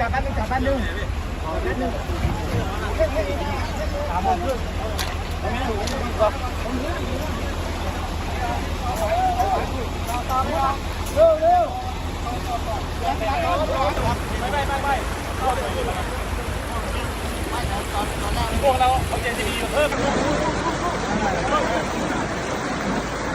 จับแป๊บนึงจับแป๊บนึงแป๊บนึงสามโมงครึ่งเร็วเร็วไม่ไม่ไม่ไม่พวกเราเอาเจดีย์เพิ่ม